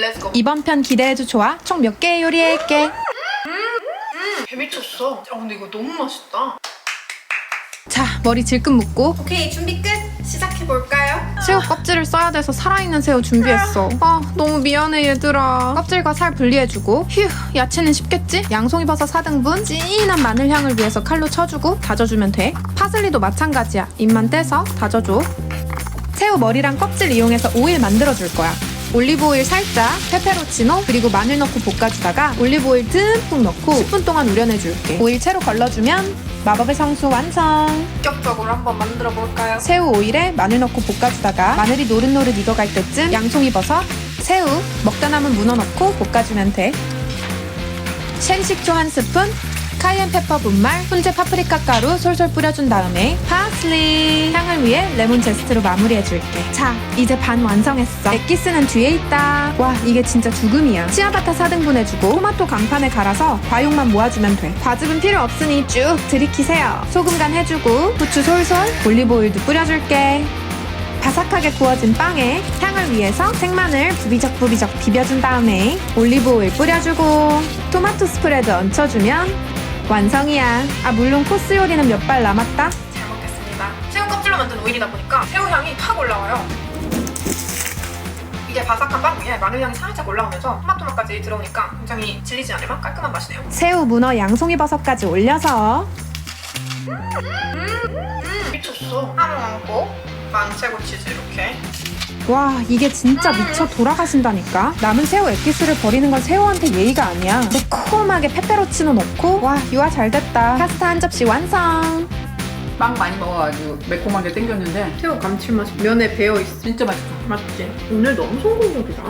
렛츠고 이번 편 기대해줘 좋아. 총 몇 개 요리할게. 개 미쳤어 아 근데 이거 너무 맛있다 자, 머리 질끈 묶고 오케이 준비 끝 시작해 볼까요? 새우 껍질을 써야 돼서 살아있는 새우 준비했어. 아, 너무 미안해 얘들아. 껍질과 살 분리해주고 휴, 야채는 쉽겠지? 양송이 버섯 4등분, 진한 마늘 향을 위해서 칼로 쳐주고 다져주면 돼. 파슬리도 마찬가지야. 잎만 떼서 다져줘. 새우 머리랑 껍질 이용해서 오일 만들어줄 거야. 올리브오일 살짝, 페페로치노, 그리고 마늘 넣고 볶아주다가 올리브오일 듬뿍 넣고 10분 동안 우려내줄게. 오일 채로 걸러주면 마법의 성수 완성! 본격적으로 한번 만들어 볼까요? 새우 오일에 마늘 넣고 볶아주다가 마늘이 노릇노릇 익어갈 때쯤 양송이 버섯, 새우, 먹다 남은 문어 넣고 볶아주면 돼. 쉔 식초 한 스푼, 카이엔 페퍼 분말, 훈제 파프리카 가루 솔솔 뿌려준 다음에 파슬리 향을 위해 레몬 제스트로 마무리해줄게. 자, 이제 반 완성했어. 엑기스는 뒤에 있다. 와, 이게 진짜 죽음이야. 치아바타 4등분 해주고 토마토 간판에 갈아서 과육만 모아주면 돼. 과즙은 필요 없으니 쭉 들이키세요. 소금 간 해주고 후추 솔솔, 올리브오일도 뿌려줄게. 바삭하게 구워진 빵에 향을 위해서 생마늘 부비적부비적 비벼준 다음에 올리브오일 뿌려주고 토마토 스프레드 얹혀주면 완성이야. 아 물론 코스 요리는 몇 발 남았다. 잘 먹겠습니다. 새우 껍질로 만든 오일이다 보니까 새우 향이 팍 올라와요. 이게 바삭한 빵 위에 마늘 향이 살짝 올라오면서 토마토 맛까지 들어오니까 굉장히 질리지 않을 맛 깔끔한 맛이네요. 새우, 문어, 양송이 버섯까지 올려서. 미쳤어. 하나 얹고 만체고 치즈 이렇게. 와 이게 진짜 미쳐 돌아가신다니까? 남은 새우 액기스를 버리는 건 새우한테 예의가 아니야. 매콤하게 페페로치노 넣고. 와 유아 잘 됐다. 파스타 한 접시 완성. 빵 많이 먹어가지고 매콤하게 땡겼는데 새우 감칠맛이 면에 배어있어. 진짜 맛있어. 맛있지? 오늘도 엄청 공격이다